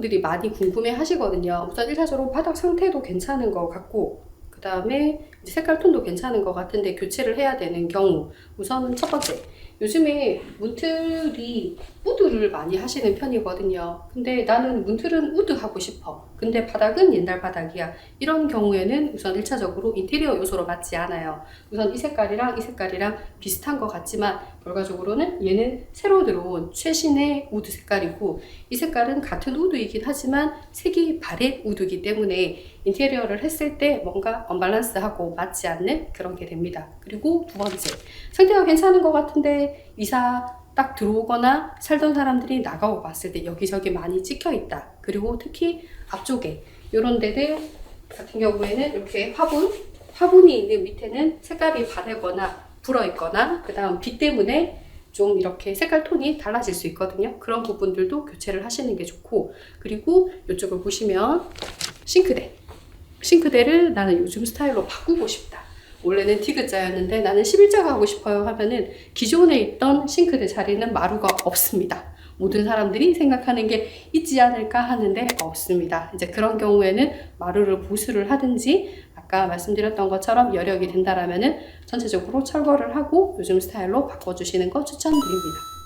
분들이 많이 궁금해 하시거든요. 우선 1차적으로 바닥 상태도 괜찮은 것 같고, 그 다음에 색깔 톤도 괜찮은 것 같은데 교체를 해야 되는 경우. 우선은 첫 번째. 요즘에 문틀이 우드를 많이 하시는 편이거든요. 근데 나는 문틀은 우드 하고 싶어. 근데 바닥은 옛날 바닥이야. 이런 경우에는 우선 1차적으로 인테리어 요소로 맞지 않아요. 우선 이 색깔이랑 이 색깔이랑 비슷한 것 같지만 결과적으로는 얘는 새로 들어온 최신의 우드 색깔이고 이 색깔은 같은 우드이긴 하지만 색이 바렛 우드이기 때문에 인테리어를 했을 때 뭔가 언밸런스하고 맞지 않는 그런 게 됩니다. 그리고 두 번째, 상태가 괜찮은 것 같은데 이사 딱 들어오거나 살던 사람들이 나가고 봤을 때 여기저기 많이 찍혀 있다. 그리고 특히 앞쪽에 이런 데들 같은 경우에는 이렇게 화분, 화분이 있는 밑에는 색깔이 바래거나 불어 있거나 그 다음 빛 때문에 좀 이렇게 색깔 톤이 달라질 수 있거든요. 그런 부분들도 교체를 하시는 게 좋고 그리고 이쪽을 보시면 싱크대. 싱크대를 나는 요즘 스타일로 바꾸고 싶다. 원래는 디귿자였는데 나는 11자가 하고 싶어요 하면은 기존에 있던 싱크대 자리는 마루가 없습니다. 모든 사람들이 생각하는 게 있지 않을까 하는데 없습니다. 이제 그런 경우에는 마루를 보수를 하든지 아까 말씀드렸던 것처럼 여력이 된다라면은 전체적으로 철거를 하고 요즘 스타일로 바꿔주시는 거 추천드립니다.